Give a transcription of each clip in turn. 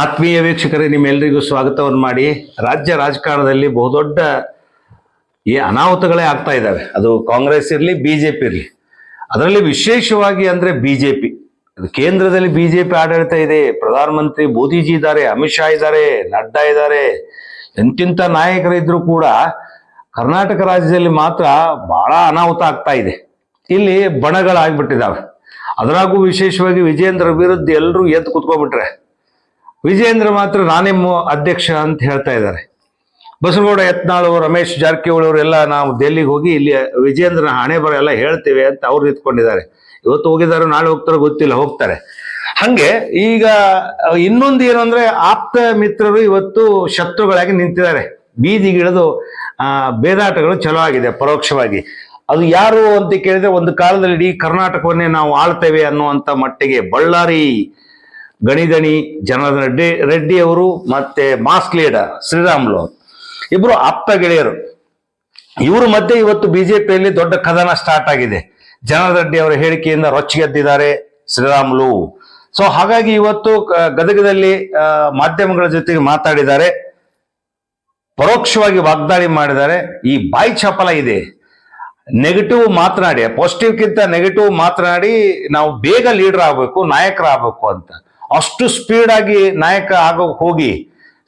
ಆತ್ಮೀಯ ವೀಕ್ಷಕರೇ ನಿಮ್ಮೆಲ್ಲರಿಗೂ ಸ್ವಾಗತವನ್ನು ಮಾಡಿ ರಾಜ್ಯ ರಾಜಕಾರಣದಲ್ಲಿ ಬಹುದೊಡ್ಡ ಈ ಅನಾಹುತಗಳೇ ಆಗ್ತಾ ಇದ್ದಾವೆ. ಅದು ಕಾಂಗ್ರೆಸ್ ಇರಲಿ ಬಿ ಜೆ ಪಿ ಇರಲಿ. ಅದರಲ್ಲಿ ವಿಶೇಷವಾಗಿ ಅಂದರೆ ಬಿ ಜೆ ಪಿ ಕೇಂದ್ರದಲ್ಲಿ ಬಿ ಜೆ ಪಿ ಆಡಳಿತ ಇದೆ. ಪ್ರಧಾನಮಂತ್ರಿ ಮೋದಿಜಿ ಇದ್ದಾರೆ, ಅಮಿತ್ ಶಾ ಇದ್ದಾರೆ, ನಡ್ಡಾ ಇದ್ದಾರೆ. ಎಂತಿಂಥ ನಾಯಕರಿದ್ರೂ ಕೂಡ ಕರ್ನಾಟಕ ರಾಜ್ಯದಲ್ಲಿ ಮಾತ್ರ ಬಹಳ ಅನಾಹುತ ಆಗ್ತಾ ಇದೆ. ಇಲ್ಲಿ ಬಣಗಳಾಗ್ಬಿಟ್ಟಿದ್ದಾವೆ. ಅದರಾಗೂ ವಿಶೇಷವಾಗಿ ವಿಜೇಂದ್ರ ವಿರುದ್ಧ ಎಲ್ಲರೂ ಎದ್ದು ಕುತ್ಕೊಂಡ್ಬಿಟ್ರೆ ವಿಜೇಂದ್ರ ಮಾತ್ರ ನಾನೇ ಅಧ್ಯಕ್ಷ ಅಂತ ಹೇಳ್ತಾ ಇದ್ದಾರೆ. ಬಸವಗೌಡ, ಯತ್ನಾಳ್ ರಮೇಶ್ ಜಾರಕಿಹೊಳಿ ಅವರೆಲ್ಲ ನಾವು ದೆಹಲಿಗೆ ಹೋಗಿ ಇಲ್ಲಿ ವಿಜೇಂದ್ರನ ಹಣೆ ಬರ ಎಲ್ಲ ಹೇಳ್ತೇವೆ ಅಂತ ಅವ್ರು ನಿಂತ್ಕೊಂಡಿದ್ದಾರೆ. ಇವತ್ತು ಹೋಗಿದ್ದಾರೆ, ನಾಳೆ ಹೋಗ್ತಾರೋ ಗೊತ್ತಿಲ್ಲ, ಹೋಗ್ತಾರೆ. ಹಂಗೆ ಈಗ ಇನ್ನೊಂದು ಏನು ಅಂದ್ರೆ ಆಪ್ತ ಮಿತ್ರರು ಇವತ್ತು ಶತ್ರುಗಳಾಗಿ ನಿಂತಿದ್ದಾರೆ. ಬೀದಿಗಿಳಿದು ಆ, ಬೇದಾಟಗಳು ಚಲೋ ಆಗಿದೆ ಪರೋಕ್ಷವಾಗಿ. ಅದು ಯಾರು ಅಂತ ಕೇಳಿದ್ರೆ ಒಂದು ಕಾಲದಲ್ಲಿ ಇಡೀ ಕರ್ನಾಟಕವನ್ನೇ ನಾವು ಆಳ್ತೇವೆ ಅನ್ನುವಂಥ ಮಟ್ಟಿಗೆ ಬಳ್ಳಾರಿ ಗಣಿಗಣಿ, ಜನಾರ್ದನ ರೆಡ್ಡಿ ರೆಡ್ಡಿ ಅವರು ಮತ್ತೆ ಮಾಸ್ ಲೀಡರ್ ಶ್ರೀರಾಮ್ಲು ಇಬ್ಬರು ಆಪ್ತ ಗೆಳೆಯರು. ಇವರು ಮಧ್ಯೆ ಇವತ್ತು ಬಿಜೆಪಿಯಲ್ಲಿ ದೊಡ್ಡ ಕದನ ಸ್ಟಾರ್ಟ್ ಆಗಿದೆ. ಜನಾರ್ದನ ರೆಡ್ಡಿ ಅವರ ಹೇಳಿಕೆಯಿಂದ ರೊಚ್ಚಿಗೆದ್ದಿದ್ದಾರೆ ಶ್ರೀರಾಮ್ಲು. ಸೊ ಹಾಗಾಗಿ ಇವತ್ತು ಗದಗದಲ್ಲಿ ಮಾಧ್ಯಮಗಳ ಜೊತೆಗೆ ಮಾತಾಡಿದ್ದಾರೆ. ಪರೋಕ್ಷವಾಗಿ ವಾಗ್ದಾಳಿ ಮಾಡಿದ್ದಾರೆ. ಈ ಬಾಯಿ ಚಪಲ ಇದೆ. ನೆಗೆಟಿವ್ ಮಾತನಾಡಿ ಪಾಸಿಟಿವ್ಗಿಂತ ನೆಗೆಟಿವ್ ಮಾತನಾಡಿ ನಾವು ಬೇಗ ಲೀಡರ್ ಆಗಬೇಕು, ನಾಯಕರಾಗಬೇಕು ಅಂತ. ಅಷ್ಟು ಸ್ಪೀಡ್ ಆಗಿ ನಾಯಕ ಆಗೋ ಹೋಗಿ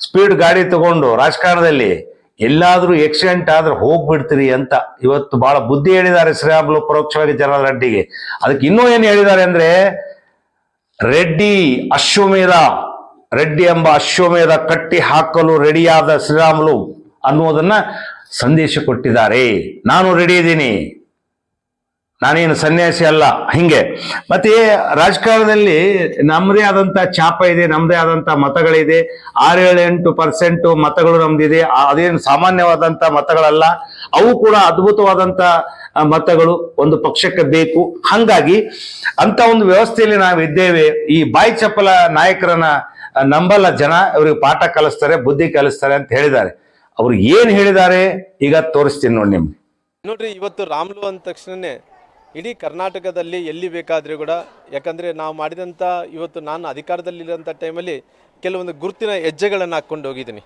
ಸ್ಪೀಡ್ ಗಾಡಿ ತಗೊಂಡು ರಾಜಕಾರಣದಲ್ಲಿ ಎಲ್ಲಾದ್ರೂ ಆಕ್ಸಿಡೆಂಟ್ ಆದ್ರೆ ಹೋಗ್ಬಿಡ್ತೀರಿ ಅಂತ ಇವತ್ತು ಬಹಳ ಬುದ್ಧಿ ಹೇಳಿದ್ದಾರೆ ಶ್ರೀರಾಮುಲು ಪರೋಕ್ಷವಾಗಿ ಜನರಲ್ ರೆಡ್ಡಿಗೆ. ಅದಕ್ಕೆ ಇನ್ನೂ ಏನು ಹೇಳಿದ್ದಾರೆ ಅಂದ್ರೆ, ರೆಡ್ಡಿ ಅಶ್ವಮೇಧ, ರೆಡ್ಡಿ ಎಂಬ ಅಶ್ವಮೇಧ ಕಟ್ಟಿ ಹಾಕಲು ರೆಡಿಯಾದ ಶ್ರೀರಾಮುಲು ಅನ್ನುವುದನ್ನ ಸಂದೇಶ ಕೊಟ್ಟಿದ್ದಾರೆ. ನಾನು ರೆಡಿ ಇದ್ದೀನಿ. ನಾನೇನು ಸನ್ಯಾಸಿ ಅಲ್ಲ, ಹಿಂಗೆ. ಮತ್ತೆ ರಾಜಕಾರಣದಲ್ಲಿ ನಮ್ಮದೇ ಆದಂತ ಛಾಪ ಇದೆ ನಮ್ಮದೇ ಆದಂತ ಮತಗಳಿದೆ. ಆರು ಏಳು ಎಂಟು ಪರ್ಸೆಂಟ್ ಮತಗಳು ನಮ್ದಿದೆ. ಅದೇನು ಸಾಮಾನ್ಯವಾದಂತ ಮತಗಳಲ್ಲ, ಅವು ಕೂಡ ಅದ್ಭುತವಾದಂತ ಮತಗಳು ಒಂದು ಪಕ್ಷಕ್ಕೆ ಬೇಕು. ಹಂಗಾಗಿ ಅಂತ ಒಂದು ವ್ಯವಸ್ಥೆಯಲ್ಲಿ ನಾವು ಇದ್ದೇವೆ ಈ ಬಾಯಿ ಚಪ್ಪಲ ನಾಯಕರನ್ನ ನಂಬಲ್ಲ ಜನ ಇವರಿಗೆ ಪಾಠ ಕಲಿಸ್ತಾರೆ, ಬುದ್ಧಿ ಕಲಿಸ್ತಾರೆ ಅಂತ ಹೇಳಿದ್ದಾರೆ. ಅವ್ರು ಏನ್ ಹೇಳಿದ್ದಾರೆ, ಈಗ ತೋರಿಸ್ತೀನಿ ನೋಡಿ ನಿಮ್ಗೆ. ನೋಡ್ರಿ, ಇವತ್ತು ರಾಮ್ಲು ಅಂದ ತಕ್ಷಣನೇ ಇಡೀ ಕರ್ನಾಟಕದಲ್ಲಿ ಎಲ್ಲಿ ಬೇಕಾದರೂ ಕೂಡ, ಯಾಕಂದರೆ ನಾವು ಮಾಡಿದಂಥ ಇವತ್ತು ನಾನು ಅಧಿಕಾರದಲ್ಲಿರೋಂಥ ಟೈಮಲ್ಲಿ ಕೆಲವೊಂದು ಗುರುತಿನ ಹೆಜ್ಜೆಗಳನ್ನು ಹಾಕ್ಕೊಂಡು ಹೋಗಿದ್ದೀನಿ.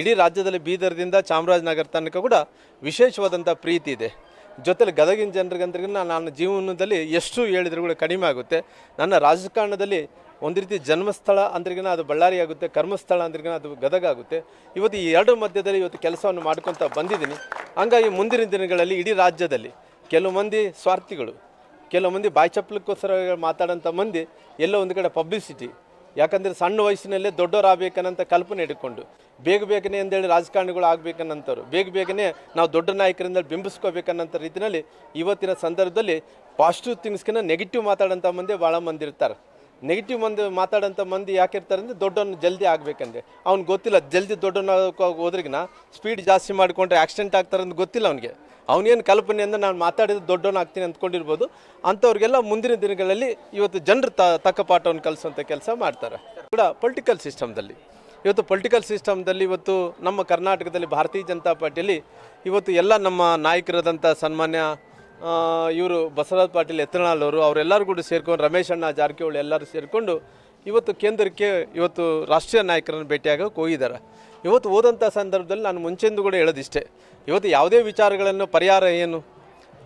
ಇಡೀ ರಾಜ್ಯದಲ್ಲಿ ಬೀದರ್ದಿಂದ ಚಾಮರಾಜನಗರ ತನಕ ಕೂಡ ವಿಶೇಷವಾದಂಥ ಪ್ರೀತಿ ಇದೆ. ಜೊತೆಲಿ ಗದಗಿನ ಜನರಿಗಂದ್ರಿಗೂ ನಾನು ಜೀವನದಲ್ಲಿ ಎಷ್ಟು ಹೇಳಿದ್ರು ಕೂಡ ಕಡಿಮೆ ಆಗುತ್ತೆ. ನನ್ನ ರಾಜಕಾರಣದಲ್ಲಿ ಒಂದು ರೀತಿ ಜನ್ಮಸ್ಥಳ ಅಂದ್ರಿಗಿನ ಅದು ಬಳ್ಳಾರಿ ಆಗುತ್ತೆ, ಕರ್ಮಸ್ಥಳ ಅಂದ್ರಿಗಿನ ಅದು ಗದಗ ಆಗುತ್ತೆ. ಇವತ್ತು ಈ ಎರಡು ಮಧ್ಯದಲ್ಲಿ ಇವತ್ತು ಕೆಲಸವನ್ನು ಮಾಡ್ಕೊತ ಬಂದಿದ್ದೀನಿ. ಹಂಗಾಗಿ ಮುಂದಿನ ದಿನಗಳಲ್ಲಿ ಇಡೀ ರಾಜ್ಯದಲ್ಲಿ ಕೆಲವು ಮಂದಿ ಸ್ವಾರ್ಥಿಗಳು, ಕೆಲವು ಮಂದಿ ಬಾಯಿ ಚಪ್ಪಲಕ್ಕೋಸ್ಕರ ಮಾತಾಡೋಂಥ ಮಂದಿ ಎಲ್ಲೋ ಒಂದು ಕಡೆ ಪಬ್ಲಿಸಿಟಿ ಯಾಕಂದರೆ ಸಣ್ಣ ವಯಸ್ಸಿನಲ್ಲೇ ದೊಡ್ಡವರಾಗಬೇಕನ್ನಂತ ಕಲ್ಪನೆ ಇಟ್ಕೊಂಡು, ಬೇಗ ಬೇಗನೆ ಅಂತೇಳಿ ರಾಜಕಾರಣಿಗಳು ಆಗಬೇಕನ್ನಂಥವ್ರು ಬೇಗ ಬೇಗನೆ ನಾವು ದೊಡ್ಡ ನಾಯಕರಿಂದ ಬಿಂಬಿಸ್ಕೋಬೇಕನ್ನಂಥ ರೀತಿಯಲ್ಲಿ ಇವತ್ತಿನ ಸಂದರ್ಭದಲ್ಲಿ ಪಾಸಿಟಿವ್ ಥಿಂಗ್ಸ್ಕಿನ್ನ ನೆಗೆಟಿವ್ ಮಾತಾಡೋಂಥ ಮಂದಿ ಭಾಳ ಮಂದಿ ಇರ್ತಾರೆ. ನೆಗೆಟಿವ್ ಮಂದಿ ಮಾತಾಡೋಂಥ ಮಂದಿ ಯಾಕೆ ಇರ್ತಾರೆ ಅಂದರೆ ದೊಡ್ಡವನು ಜಲ್ದಿ ಆಗಬೇಕಂದ್ರೆ. ಅವ್ನು ಗೊತ್ತಿಲ್ಲ ಜಲ್ದಿ ದೊಡ್ಡವನ್ನ ಹೋದ್ರಿಗಿನ ಸ್ಪೀಡ್ ಜಾಸ್ತಿ ಮಾಡಿಕೊಂಡ್ರೆ ಆಕ್ಸಿಡೆಂಟ್ ಆಗ್ತಾರೆ ಅಂತ ಗೊತ್ತಿಲ್ಲ ಅವನಿಗೆ. ಅವನೇನು ಕಲ್ಪನೆ ಅಂದರೆ ನಾನು ಮಾತಾಡಿದ ದೊಡ್ಡವನು ಆಗ್ತೀನಿ ಅಂದ್ಕೊಂಡಿರ್ಬೋದು. ಅಂಥವ್ರಿಗೆಲ್ಲ ಮುಂದಿನ ದಿನಗಳಲ್ಲಿ ಇವತ್ತು ಜನರು ತ, ತಕ್ಕ ಪಾಠವನ್ನು ಕಲಿಸುವಂಥ ಕೆಲಸ ಮಾಡ್ತಾರೆ. ಕೂಡ ಪೊಲಿಟಿಕಲ್ ಸಿಸ್ಟಮ್ದಲ್ಲಿ ಇವತ್ತು ಪೊಲಿಟಿಕಲ್ ಸಿಸ್ಟಮ್ದಲ್ಲಿ ಇವತ್ತು ನಮ್ಮ ಕರ್ನಾಟಕದಲ್ಲಿ ಭಾರತೀಯ ಜನತಾ ಪಾರ್ಟಿಯಲ್ಲಿ ಇವತ್ತು ಎಲ್ಲ ನಮ್ಮ ನಾಯಕರಾದಂಥ ಸನ್ಮಾನ್ಯ ಇವರು ಬಸವರಾಜ ಪಾಟೀಲ್ ಎತ್ತನಾಳ್ ಅವರು, ಅವರೆಲ್ಲರೂ ಕೂಡ ಸೇರ್ಕೊಂಡು ರಮೇಶ್ ಅಣ್ಣ ಜಾರಕಿಹೊಳಿ ಎಲ್ಲರೂ ಸೇರಿಕೊಂಡು ಇವತ್ತು ಕೇಂದ್ರಕ್ಕೆ ಇವತ್ತು ರಾಷ್ಟ್ರೀಯ ನಾಯಕರನ್ನು ಭೇಟಿಯಾಗಕ್ಕೆ ಹೋಗಿದ್ದಾರೆ. ಇವತ್ತು ಹೋದಂಥ ಸಂದರ್ಭದಲ್ಲಿ ನಾನು ಮುಂಚೆಂದು ಕೂಡ ಹೇಳೋದಿಷ್ಟೇ. ಇವತ್ತು ಯಾವುದೇ ವಿಚಾರಗಳನ್ನು ಪರಿಹಾರ ಏನು?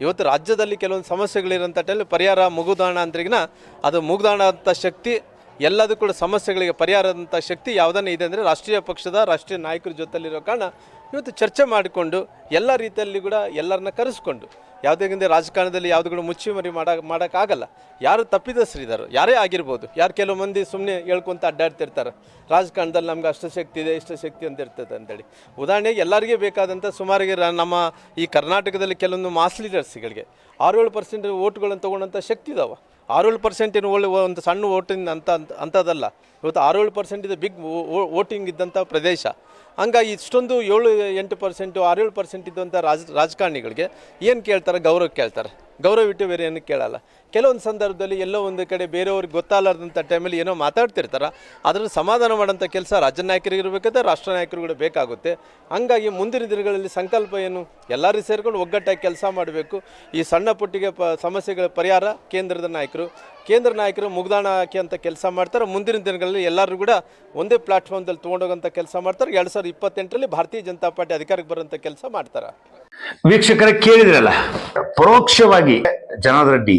ಇವತ್ತು ರಾಜ್ಯದಲ್ಲಿ ಕೆಲವೊಂದು ಸಮಸ್ಯೆಗಳಿರೋಂಥ ಟೈಮಲ್ಲಿ ಪರಿಹಾರ ಮುಗುದಾಣ ಅಂತ ಅದು ಮುಗ್ದಾಣ ಅಂತ ಶಕ್ತಿ ಎಲ್ಲದೂ ಕೂಡ ಸಮಸ್ಯೆಗಳಿಗೆ ಪರಿಹಾರದಂಥ ಶಕ್ತಿ ಯಾವುದನ್ನ ಇದೆ ಅಂದರೆ ರಾಷ್ಟ್ರೀಯ ಪಕ್ಷದ ರಾಷ್ಟ್ರೀಯ ನಾಯಕರ ಜೊತೆಲಿರೋ ಕಾರಣ ಇವತ್ತು ಚರ್ಚೆ ಮಾಡಿಕೊಂಡು ಎಲ್ಲ ರೀತಿಯಲ್ಲಿ ಕೂಡ ಎಲ್ಲರನ್ನ ಕರೆಸ್ಕೊಂಡು, ಯಾವುದೇ ರಾಜಕಾರಣದಲ್ಲಿ ಯಾವುದು ಕೂಡ ಮುಚ್ಚಿ ಮರಿ ಮಾಡಕ್ಕೆ ಮಾಡೋಕ್ಕಾಗಲ್ಲ. ಯಾರು ತಪ್ಪಿದಸ್ರಿದ್ದಾರೆ ಯಾರೇ ಆಗಿರ್ಬೋದು, ಯಾರು ಕೆಲವು ಮಂದಿ ಸುಮ್ಮನೆ ಹೇಳ್ಕೊಂತ ಅಡ್ಡಾಡ್ತಿರ್ತಾರೆ, ರಾಜಕಾರಣದಲ್ಲಿ ನಮ್ಗೆ ಅಷ್ಟು ಶಕ್ತಿ ಇದೆ, ಇಷ್ಟು ಶಕ್ತಿ ಅಂತ ಇರ್ತದೆ ಅಂತೇಳಿ. ಉದಾಹರಣೆಗೆ ಎಲ್ಲರಿಗೆ ಬೇಕಾದಂಥ ಸುಮಾರಿಗೆ ನಮ್ಮ ಈ ಕರ್ನಾಟಕದಲ್ಲಿ ಕೆಲವೊಂದು ಮಾಸ್ ಲೀಡರ್ಸ್ಗಳಿಗೆ ಆರು ಏಳು ಪರ್ಸೆಂಟ್ ಓಟ್ಗಳನ್ನು ತೊಗೊಂಡಂಥ ಶಕ್ತಿ ಇದಾವೆ. ಆರೇಳು ಪರ್ಸೆಂಟ್ ಏನು ಒಳ್ಳೆ ಒಂದು ಸಣ್ಣ ಓಟಿಂಗ್ ಅಂತ ಅಂಥದ್ದಲ್ಲ ಇವತ್ತು ಆರೇಳು ಪರ್ಸೆಂಟ್ ಇದು ಬಿಗ್ ವೋಟಿಂಗ್ ಇದ್ದಂಥ ಪ್ರದೇಶ. ಹಂಗಾಗಿ ಇಷ್ಟೊಂದು ಏಳು ಎಂಟು ಪರ್ಸೆಂಟು ಆರೇಳು ಪರ್ಸೆಂಟ್ ಇದ್ದಂಥ ರಾಜ, ರಾಜಕಾರಣಿಗಳಿಗೆ ಏನು ಕೇಳ್ತಾರೆ? ಗೌರವ ಕೇಳ್ತಾರೆ. ಗೌರವ ಇಟ್ಟು ಬೇರೆ ಏನು ಕೇಳಲ್ಲ. ಕೆಲವೊಂದು ಸಂದರ್ಭದಲ್ಲಿ ಎಲ್ಲೋ ಒಂದು ಕಡೆ ಬೇರೆಯವ್ರಿಗೆ ಗೊತ್ತಾಗಲಾರ್ದಂಥ ಟೈಮಲ್ಲಿ ಏನೋ ಮಾತಾಡ್ತಿರ್ತಾರೆ. ಅದನ್ನು ಸಮಾಧಾನ ಮಾಡೋಂಥ ಕೆಲಸ ರಾಜ್ಯ ನಾಯಕರಿಗೆ ಇರಬೇಕಾದ್ರೆ ರಾಷ್ಟ್ರ ನಾಯಕರುಗಳು ಬೇಕಾಗುತ್ತೆ. ಹಂಗಾಗಿ ಮುಂದಿನ ದಿನಗಳಲ್ಲಿ ಸಂಕಲ್ಪ ಏನು? ಎಲ್ಲರೂ ಸೇರಿಕೊಂಡು ಒಗ್ಗಟ್ಟಾಗಿ ಕೆಲಸ ಮಾಡಬೇಕು. ಈ ಸಣ್ಣ ಪುಟ್ಟಿಗೆ ಪ ಸಮಸ್ಯೆಗಳ ಪರಿಹಾರ ಕೇಂದ್ರದ ನಾಯಕರು. ಕೇಂದ್ರ ನಾಯಕರು ಮುಗ್ದಾಣ ಹಾಕಿ ಅಂತ ಕೆಲಸ ಮಾಡ್ತಾರೆ. ಮುಂದಿನ ದಿನಗಳಲ್ಲಿ ಎಲ್ಲರೂ ಕೂಡ ಒಂದೇ ಪ್ಲಾಟ್ಫಾರ್ಮ್ದಲ್ಲಿ ತೊಗೊಂಡೋಗಂಥ ಕೆಲಸ ಮಾಡ್ತಾರೆ. ಎರಡು ಸಾವಿರದ ಇಪ್ಪತ್ತೆಂಟರಲ್ಲಿ ಭಾರತೀಯ ಜನತಾ ಪಾರ್ಟಿ ಅಧಿಕಾರಕ್ಕೆ ಬರೋಂಥ ಕೆಲಸ ಮಾಡ್ತಾರೆ. ವೀಕ್ಷಕರ ಕೇಳಿದ್ರಲ್ಲ, ಪರೋಕ್ಷವಾಗಿ ಜನಾರ್ದನ್ ರೆಡ್ಡಿ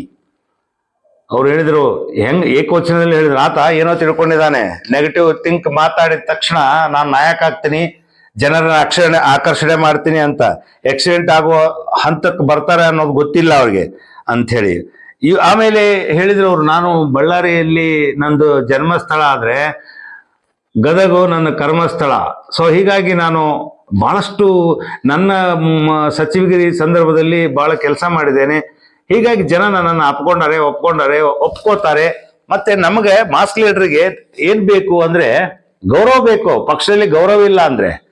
ಅವ್ರು ಹೇಳಿದ್ರು, ಹೆಂಗ್, ಏಕವಚನದಲ್ಲಿ ಹೇಳಿದ್ರು, ಆತ ಏನೋ ತಿಳ್ಕೊಂಡಿದ್ದಾನೆ. ನೆಗೆಟಿವ್ ಥಿಂಕ್ ಮಾತಾಡಿದ ತಕ್ಷಣ ನಾನು ನಾಯಕ ಆಗ್ತೀನಿ, ಜನರನ್ನ ಆಕರ್ಷಣೆ ಆಕರ್ಷಣೆ ಮಾಡ್ತೀನಿ ಅಂತ ಆಕ್ಸಿಡೆಂಟ್ ಆಗುವ ಹಂತಕ್ಕೆ ಬರ್ತಾರೆ ಅನ್ನೋದು ಗೊತ್ತಿಲ್ಲ ಅವ್ರಿಗೆ ಅಂಥೇಳಿ. ಇವ್ ಆಮೇಲೆ ಹೇಳಿದ್ರು ಅವ್ರು, ನಾನು ಬಳ್ಳಾರಿಯಲ್ಲಿ ನಂದು ಜನ್ಮಸ್ಥಳ ಆದರೆ ಗದಗು ನನ್ನ ಕರ್ಮಸ್ಥಳ. ಸೊ ಹೀಗಾಗಿ ನಾನು ಬಹಳಷ್ಟು ನನ್ನ ಸಚಿವಗಿರಿ ಸಂದರ್ಭದಲ್ಲಿ ಬಹಳ ಕೆಲಸ ಮಾಡಿದ್ದೇನೆ. ಹೀಗಾಗಿ ಜನ ನನ್ನನ್ನು ಅಪ್ಕೊಂಡಾರೆ, ಒಪ್ಕೊಂಡಾರೆ, ಒಪ್ಕೋತಾರೆ. ಮತ್ತೆ ನಮಗೆ ಮಾಸ್ ಲೀಡರ್ಗೆ ಏನ್ ಬೇಕು ಅಂದ್ರೆ ಗೌರವ ಬೇಕು. ಪಕ್ಷದಲ್ಲಿ ಗೌರವ ಇಲ್ಲ ಅಂದ್ರೆ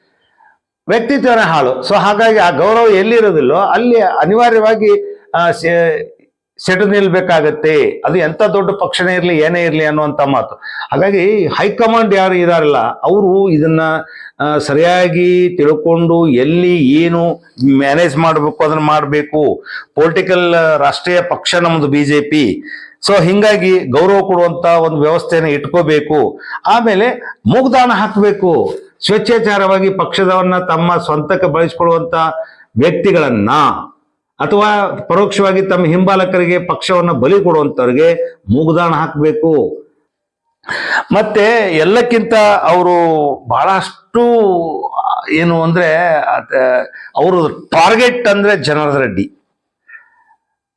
ವ್ಯಕ್ತಿತ್ವನೇ ಹಾಳು. ಸೊ ಹಾಗಾಗಿ ಆ ಗೌರವ ಎಲ್ಲಿರೋದಿಲ್ಲೋ ಅಲ್ಲಿ ಅನಿವಾರ್ಯವಾಗಿ ಸೆಟು ನಿಲ್ಬೇಕಾಗತ್ತೆ. ಅದು ಎಂತ ದೊಡ್ಡ ಪಕ್ಷನೇ ಇರಲಿ, ಏನೇ ಇರಲಿ ಅನ್ನುವಂಥ ಮಾತು. ಹಾಗಾಗಿ ಹೈಕಮಾಂಡ್ ಯಾರು ಇದಾರಲ್ಲ, ಅವರು ಇದನ್ನ ಸರಿಯಾಗಿ ತಿಳ್ಕೊಂಡು ಎಲ್ಲಿ ಏನು ಮ್ಯಾನೇಜ್ ಮಾಡಬೇಕು, ಅದನ್ನ ಮಾಡಬೇಕು. ಪೊಲಿಟಿಕಲ್ ರಾಷ್ಟ್ರೀಯ ಪಕ್ಷ ನಮ್ಮದು ಬಿ ಜೆ ಪಿ ಸೊ, ಹಿಂಗಾಗಿ ಗೌರವ ಕೊಡುವಂತ ಒಂದು ವ್ಯವಸ್ಥೆಯನ್ನು ಇಟ್ಕೋಬೇಕು. ಆಮೇಲೆ ಮುಗ್ದಾನ ಹಾಕಬೇಕು. ಸ್ವೇಚ್ಛಾಚಾರವಾಗಿ ಪಕ್ಷದವನ್ನ ತಮ್ಮ ಸ್ವಂತಕ್ಕೆ ಬಳಸಿಕೊಳ್ಳುವಂತ ವ್ಯಕ್ತಿಗಳನ್ನ. ಅಥವಾ ಪರೋಕ್ಷವಾಗಿ ತಮ್ಮ ಹಿಂಬಾಲಕರಿಗೆ ಪಕ್ಷವನ್ನ ಬಲಿ ಕೊಡುವಂತವ್ರಿಗೆ ಮೂಗುದಾಣ ಹಾಕಬೇಕು. ಮತ್ತೆ ಎಲ್ಲಕ್ಕಿಂತ ಅವರು ಬಹಳಷ್ಟು, ಏನು ಅಂದ್ರೆ ಅವರು ಟಾರ್ಗೆಟ್ ಅಂದ್ರೆ ಜನಾರ್ದನ್ ರೆಡ್ಡಿ.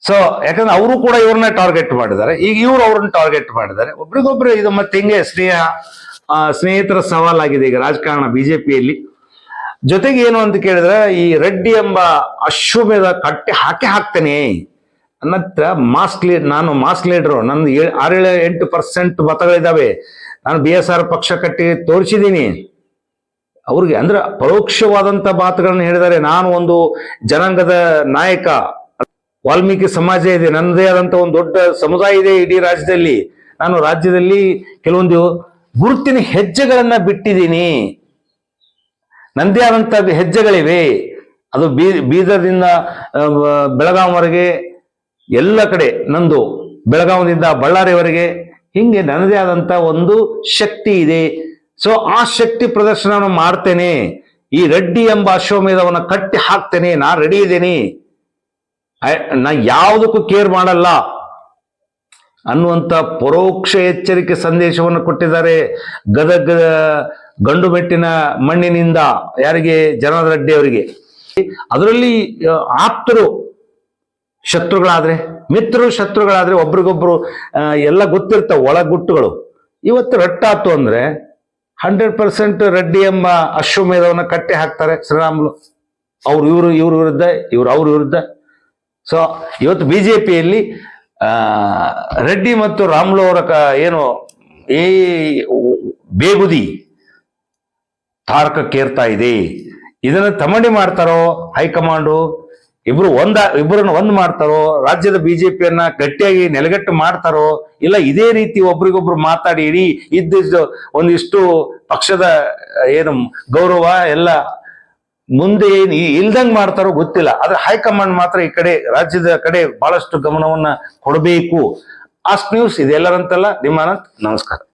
ಸೊ ಯಾಕಂದ್ರೆ ಅವರು ಕೂಡ ಇವ್ರನ್ನ ಟಾರ್ಗೆಟ್ ಮಾಡಿದ್ದಾರೆ. ಈಗ ಇವ್ರು ಅವ್ರನ್ನ ಟಾರ್ಗೆಟ್ ಮಾಡಿದ್ದಾರೆ. ಒಬ್ರಿಗೊಬ್ರು ಇದು ಮತ್ತೆ ಹಿಂಗೆ ಸ್ನೇಹ ಸ್ನೇಹಿತರ ಸವಾಲಾಗಿದೆ ಈಗ ರಾಜಕಾರಣ ಬಿಜೆಪಿಯಲ್ಲಿ. ಜೊತೆಗೆ ಏನು ಅಂತ ಕೇಳಿದ್ರೆ, ಈ ರೆಡ್ಡಿ ಎಂಬ ಅಶ್ವಮೇಧ ಕಟ್ಟಿ ಹಾಕಿ ಹಾಕ್ತೇನೆ. ಅನ್ನತ್ರ ಮಾಸ್ ಲೀಡ್ ನಾನು ಮಾಸ್ಕ್ ಲೀಡರು ನಂದು ಆರೇಳು ಎಂಟು ಪರ್ಸೆಂಟ್ ಮತಗಳಿದ್ದಾವೆ. ನಾನು ಬಿ ಎಸ್ ಆರ್ ಪಕ್ಷ ಕಟ್ಟಿ ತೋರಿಸಿದ್ದೀನಿ. ಅವ್ರಿಗೆ ಅಂದ್ರೆ ಪರೋಕ್ಷವಾದಂತ ಮಾತುಗಳನ್ನು ಹೇಳಿದರೆ ನಾನು ಒಂದು ಜನಾಂಗದ ನಾಯಕ. ವಾಲ್ಮೀಕಿ ಸಮಾಜ ಇದೆ, ನನ್ನದೇ ಆದಂಥ ಒಂದು ದೊಡ್ಡ ಸಮುದಾಯ ಇದೆ ಇಡೀ ರಾಜ್ಯದಲ್ಲಿ. ನಾನು ರಾಜ್ಯದಲ್ಲಿ ಕೆಲವೊಂದು ಗುರುತಿನ ಹೆಜ್ಜೆಗಳನ್ನ ಬಿಟ್ಟಿದ್ದೀನಿ. ನಂದೇ ಆದಂತ ಹೆಜ್ಜೆಗಳಿವೆ. ಅದು ಬೀದರ್ದಿಂದ ಬೆಳಗಾಂವರೆಗೆ ಎಲ್ಲ ಕಡೆ ನಂದು ಬೆಳಗಾವಿಯಿಂದ ಬಳ್ಳಾರಿವರೆಗೆ ಹಿಂಗೆ ನನ್ನದೇ ಆದಂತ ಒಂದು ಶಕ್ತಿ ಇದೆ. ಸೊ ಆ ಶಕ್ತಿ ಪ್ರದರ್ಶನ ಮಾಡ್ತೇನೆ. ಈ ರೆಡ್ಡಿ ಎಂಬ ಅಶ್ವಮೇಧವನ್ನು ಕಟ್ಟಿ ಹಾಕ್ತೇನೆ. ನಾ ರೆಡಿ ಇದ್ದೇನೆ. ನಾ ಯಾವುದಕ್ಕೂ ಕೇರ್ ಮಾಡಲ್ಲ. ಅನ್ನುವಂತ ಪರೋಕ್ಷ ಎಚ್ಚರಿಕೆ ಸಂದೇಶವನ್ನು ಕೊಟ್ಟಿದ್ದಾರೆ. ಗದಗ ಗಂಡು ಮೆಟ್ಟಿನ ಮಣ್ಣಿನಿಂದ ಯಾರಿಗೆ? ಜನಾರ್ದ ರೆಡ್ಡಿ ಅವರಿಗೆ. ಅದರಲ್ಲಿ ಆಪ್ತರು ಶತ್ರುಗಳಾದರೆ, ಮಿತ್ರರು ಶತ್ರುಗಳಾದರೆ ಒಬ್ರಿಗೊಬ್ರು ಎಲ್ಲ ಗೊತ್ತಿರ್ತವೆ, ಒಳಗುಟ್ಟುಗಳು. ಇವತ್ತು ರಟ್ಟಾತು ಅಂದರೆ ಹಂಡ್ರೆಡ್ ಪರ್ಸೆಂಟ್ ರೆಡ್ಡಿ ಎಂಬ ಅಶ್ವಮೇಧವನ್ನು ಕಟ್ಟಿ ಹಾಕ್ತಾರೆ ಶ್ರೀರಾಮುಲು. ಅವ್ರು ಇವರು, ಇವ್ರ ವಿರುದ್ಧ, ಇವ್ರು ಅವ್ರ ವಿರುದ್ಧ. ಸೊ ಇವತ್ತು ಬಿಜೆಪಿಯಲ್ಲಿ ರೆಡ್ಡಿ ಮತ್ತು ರಾಮ್ಲು ಅವರ ಏನು, ಈ ಬೇಗುದಿ ತಾರಕಕ್ಕೇರ್ತಾ ಇದೆ. ಇದನ್ನ ತಮಂಡಿ ಮಾಡ್ತಾರೋ ಹೈಕಮಾಂಡು? ಇಬ್ರು ಒಂದ ಇಬ್ಬರನ್ನ ಒಂದ್ ಮಾಡ್ತಾರೋ? ರಾಜ್ಯದ ಬಿಜೆಪಿಯನ್ನ ಗಟ್ಟಿಯಾಗಿ ನೆಲೆಗಟ್ಟು ಮಾಡ್ತಾರೋ? ಇಲ್ಲ ಇದೇ ರೀತಿ ಒಬ್ರಿಗೊಬ್ರು ಮಾತಾಡಿ, ಇಡೀ ಇದ್ದಿದ್ದು ಒಂದಿಷ್ಟು ಪಕ್ಷದ, ಏನು, ಗೌರವ ಎಲ್ಲ ಮುಂದೆ ಏನ್ ಇಲ್ದಂಗ್ ಮಾಡ್ತಾರೋ ಗೊತ್ತಿಲ್ಲ. ಆದ್ರೆ ಹೈಕಮಾಂಡ್ ಮಾತ್ರ ಈ ಕಡೆ ರಾಜ್ಯದ ಕಡೆ ಬಹಳಷ್ಟು ಗಮನವನ್ನ ಕೊಡಬೇಕು. ಆಸ್ಟ್ ನ್ಯೂಸ್ ಇದೆಲ್ಲರಂತಲ್ಲ ನಿಮ್ಮ ನಮಸ್ಕಾರ.